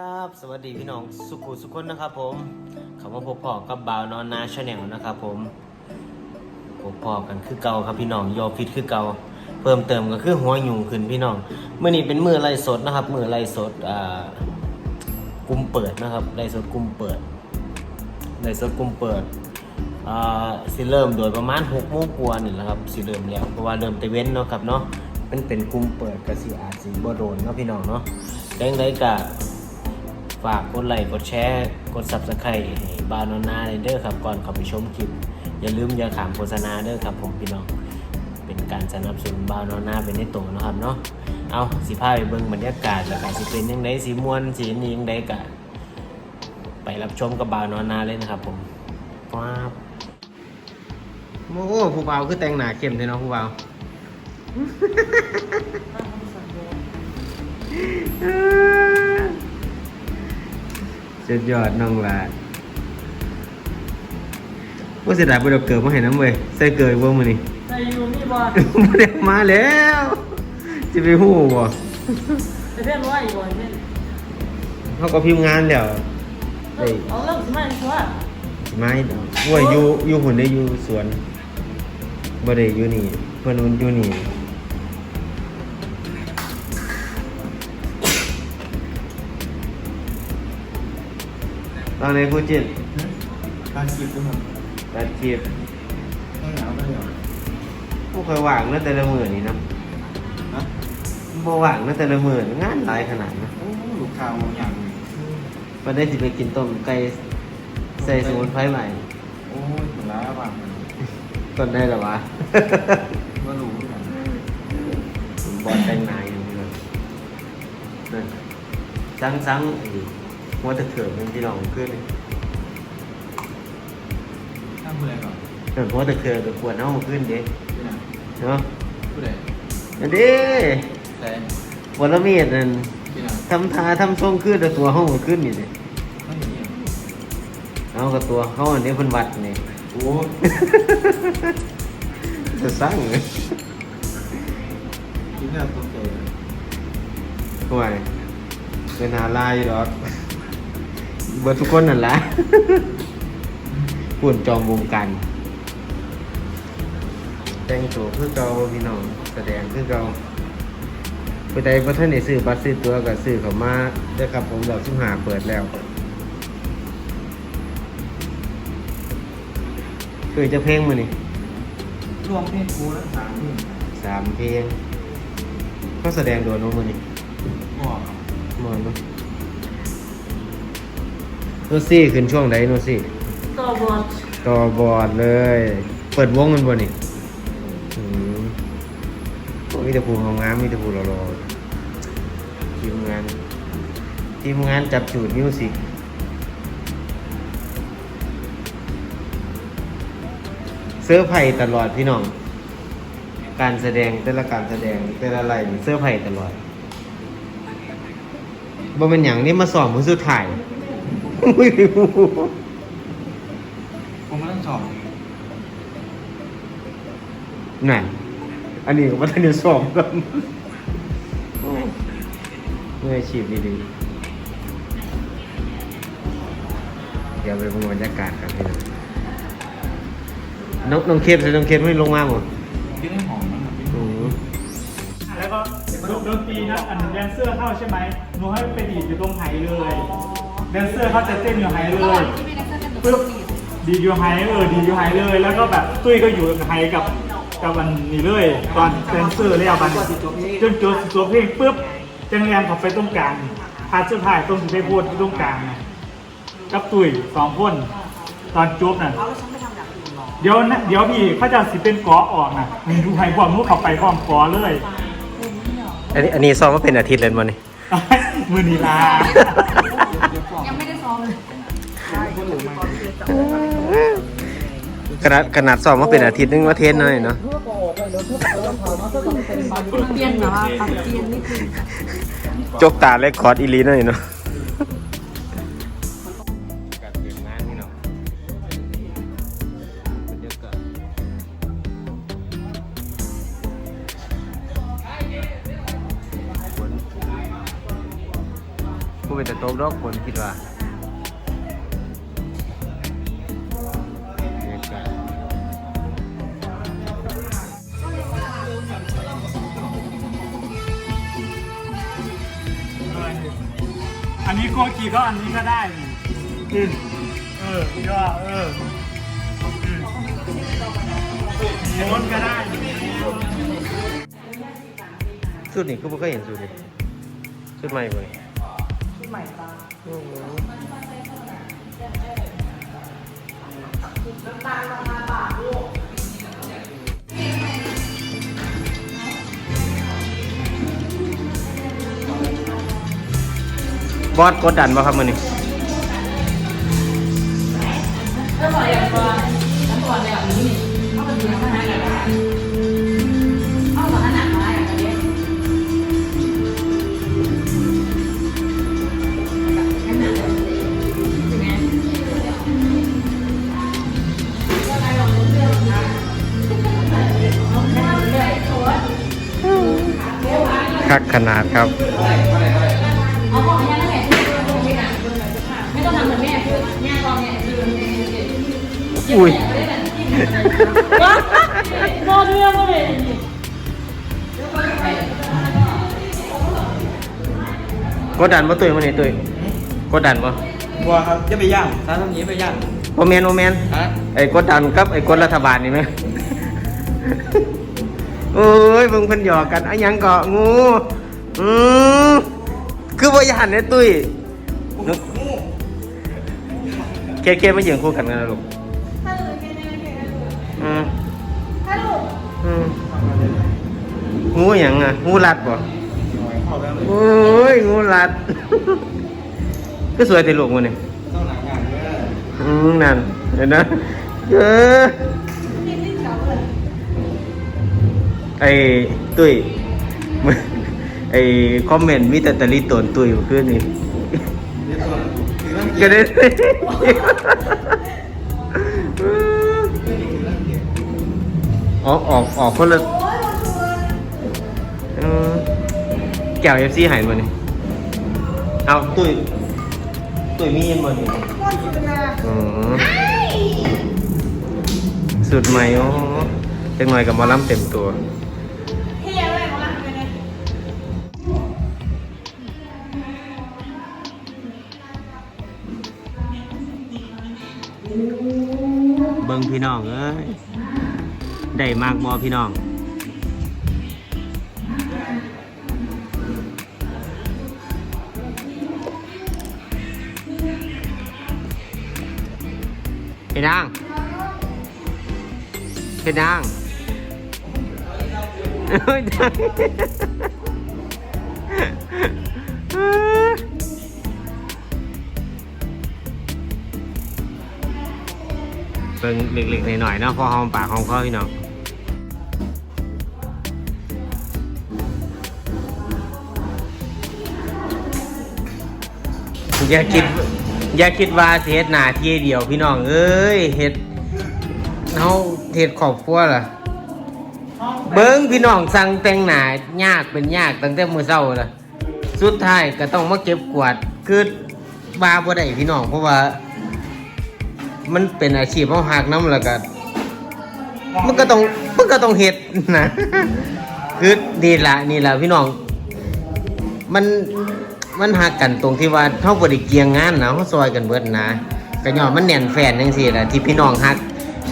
ครับ สวัสดีพี่น้องสุขุสุขคนนะครับผมคำว่าพบพ่อกับบ่าวนอนนาชาแนลนะครับผมพบพ่อกันคือเก่าครับพี่น้องยอฟิตคือเก่าเพิ่มเติมก็คือหัวหยุ่งขึ้นพี่น้องเมื่อนี้เป็นมือไล่สดนะครับมือไล่สดอ่ากุมเปิดนะครับไล่สดกุมเปิดไล่สดกุมเปิดอ่าสิเริ่มโดยประมาณหกโมงกว่านี่แหละครับสิเริ่มแล้วเพราะว่าเริ่มแต่เว้นเนาะครับเนาะมันเป็นกุมเปิดกสิอาจสิบ่โดนเนาะพี่น้องเนาะแดงได้กะ ฝากกดไลค์กดแชร์กด subscribe ให้บาวนอนนาเลยเด้อครับก่อนเข้าไปชมคลิป อย่าลืมอย่าขามโฆษณาเด้อครับผมพี่น้อง เป็นการสนับสนุนบาวนอนนาเป็นในตัวเนาะครับเนาะเอาสิพาไปเบิ่งบรรยากาศแล้วก็สิเป็นยังไงสิม่วนสินี่ยังไดกะไปรับชมกับบาวนอนนาเลยนะครับผมว้าวโอ้โหผู้บ่าวคือแต่งหน้าเข้มเลยเนาะผู้บ่าว สุดยอดน้องหลาว่าเสียดายบ่ได้เอาเกิดมาให้น้ำเว้ยใส่เกิดบ่มื้อนี้ใส่ยูมีบอลบ่ได้เอามาแล้วสิไปฮู้บ่จะเรียกว่าอีกบอลเนี่ยเขาก็พิมพ์งานแล้วได้เอาเริ่มสมัยชัวร์สิมาให้ดอกโอ้ยอยู่อยู่หุ่นได้อยู่สวนบ่ได้อยู่นี่เพิ่นมันอยู่นี่ ตอนไหนครูจิตการคิดด้วยครับตัดคลิปไม่หนาวไม่หนาวบ่ค่อยว่างเนอะแต่ละมื้อนี่นะนะบ่ว่างเนอะแต่ละมื้องานหลายขนาดนะโอ้ลูกค้าบางอย่างวันได้สิไปกินต้มไก่ใส่สมุนไพรใหม่โอ้ยมันล้าบ้างต้นได้หรอวะ ว่ารู้เหมือนกันผมบอลแต่งนายอยู่เลยนั่นซังซังไอ้ หัวตะเถื่อนมันที่ลองขึ้นถ้าเมื่อยก่อนเออหัวตะเถื่อนกับขวดเน่าขึ้นเด้ที่ไหนเนาะผู้ใดอันเด้แต่บอลเมียดนั่นที่ไหนทำทาทำทรงขึ้นแต่ตัวห้องขึ้นนี่เลยไม่เห็นเอากับตัวเขาอันนี้เพิ่นวัดนี่โอ้จะสร้างเลยที่น่าสนใจห่วยเป็นหาลายอยู่ดอก เบิดทุกคนนั่นแหละปุ่นจอมวงการแต่งตัวคือเก่าพี่น้องแสดงคือเก่าไปใดพระท่านได้ซื้อบัตรซื้อตัวกับซื้อเขามาเด้อครับผมดอกสุหาเปิดแล้วเคยจะเพลงมานี่รวมเพศครูและสามเพศสามเพลงก็แสดงโดนน้องมานี่บอกครับมอนเนาะโนซี่ขึ้นช่วงไหนโนซี่ต่อบอลต่อบอร์ดเลย เปิดวงกันบ่นี่อืมมีแต่ผู้งามๆมีแต่ผู้รอๆทีมงาน ทีมงานจับจูดมิวสิกเสื้อร์ไผ่ตลอดพี่น้อง การแสดงแต่ละการแสดงแต่ละอะไรนี่เสื้อร์ไผ่ตลอดบ่เป็นอย่างนี้มาสอบมือสุดท้าย ผมไม่ต้องสอบนั่นอันนี้ก็วัฒนสอบกันเมื่ออาชีพดีๆเดี๋ยวไปดูบรรยากาศกันพี่น้องน้องน้องเคฟใช่น้องเคฟไม่ลงมาหมดที่ได้หอมนะครับพี่อือแล้วก็ดนตรีนะอันแดนเซอร์เข้าใช่ไหมหนูให้ไปดีดอยู่ตรงไหเลย แดนเซอร์เขาจะเต้นอยู่ไหเลยปึ๊บดีดอยู่ไหเออดีดอยู่ไหเลย แล้วก็แบบตุ้ยก็อยู่ไหกับกับอันนี้เลย ตอนแดนเซอร์แล้วบันจนจบจบเพลงปึ๊บจังแรมเขับไปตรงกลางพาร์ทสุดท้ายตรงที่ไปพูดที่ตรงกลางนะกับตุ้ยสองคนตอนจบน่ะเดี๋ยวนะเดี๋ยวพี่เขาจะสิเป็นกอออกนะมีดูไหพร้อมนู้เข้าไปพร้อมกอเลย อันนี้อันนี้ซ้อมมาเป็นอาทิตย์เลยมันนี่ มือนีลา ยังไม่ได้ซ้อมเลยขนาดขนาดซ้อมมาเป็นอาทิตย์นึงว่าเทสหน่อยเนาะเปลี่ยนแบบว่าปรับเปลี่ยนนี่คือจกตาเลคคอร์ดอีลีหน่อยเนาะ ผู้เป็นแต่โต๊ะดอกฝนคิดว่าอันนี้โกกีก็อันนี้ก็ได้นี่อืมเออก็เอออืมมีรถก็ได้สุดนี่ก็ไม่เคยเห็นสุดเลยสุดใหม่เลย ชุดใหม่ตาบอสกดดันป่ะครับมันนี่ ขนาดครับเอาบอกให้แม่ช่วยดูไม่หนักไม่ต้องทำเหมือนแม่คือแม่ตอนเนี่ยคืออุ้ยว้าโมเรื่องก็เลยกดดันป่ะตุ้ยมันนี่ตุ้ยกดดันป่ะบัวครับจะไปย่างถ้าทำนี้ไปย่างโอแมนโอแมนฮะไอ้กดดันกับไอ้กดรัฐบาลนี่ไหมโอ้ยเพิ่งเพิ่นหยอกกันไอ้หยังเกาะงู อืมคือบ่ยานเนี่ยตุ้ยนึกเคเคมายืนคู่กันกันนะลูกอืมอืมงูหยังอะงูรัดบ่ขอแบบโอ้ยงูรัด ก็สวยแต่ลูกมันนี่ต้องหนังงานด้วยอืมนั่นเห็นนะเออไอ้ตุ้ย ไอ้คอมเมนต์มีแต่ตะลิตนตุ้ยอยู่ขึ้นนี่เดี๋ยวก่อนคือเรื่องก็ได้ออกออกออกคนละเออแก้วเอฟซีหายมานี่เอาตุ้ยตุ้ยมีเย็นมานี่อ๋อสุดใหม่อ๋อจังหน่อยกับหมาล้ำเต็มตัว เบิ่งพี่น้องเอ้ยได้มากบ่พี่น้องเพนางเพนางเฮ้ย บิ่งเล็กๆหน่อยๆเนาะพอหอมปากหอมคอพี่น้องอย่าคิดอย่าคิดว่าเฮ็ดหน้าที่เดียวพี่น้องเอ้ยเฮ็ดเฮาเฮ็ดครอบครัวล่ะเบิ้งพี่น้องสั่งแต่งหน้ายากเป็นยากตั้งแต่มื้อเช้าล่ะสุดท้ายก็ต้องมาเก็บกวาดคือบาบ่ได้พี่น้องเพราะว่า มันเป็นอาชีพเฮาหักน้ำแล้วก็มันก็ต้องมันก็ต้องเฮ็ดนะคือดีละนี่ละพี่น้อง มันมันหักกันตรงที่ว่าเท่าบริเกียงงานนะเขาซอยกันเบิดนะก็ย้อนมันแน่นแฟนจังสี่แหละที่พี่น้องฮัก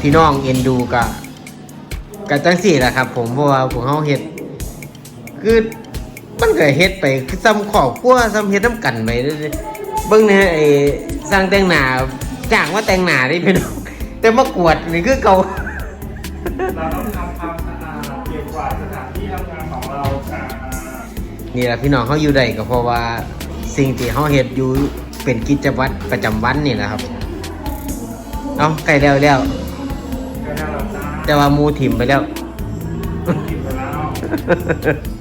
พี่น้องเอ็นดูกะกะจังสี่แหละครับ ผมเพราะว่าพวกเขาเฮ็ดคือมันก็เฮ็ดไปคือซ้ำขอบครัวซ้ำเฮ็ดน้ำกันไปเรื่อยๆเบิ่งเนี่ยไอ้สร้างแต่งหน้า จ้างว่าแต่งหน้าได้พี่น้องแต่มากวดนี่คือเก่าเราต้องทำความสะอาดเก็บกวาดสถานที่ทำงานของเราอ่านี่แหละพี่น้องเขาอยู่ได้ก็เพราะว่าสิ่งที่เขาเฮ็ดอยู่เป็นกิจวัตรประจำวันนี่แหละครับเอาใกล้แล้วแล้วก็ได้เราจ้าแต่ว่าหมูถิ่มไปแล้ว กินไปแล้ว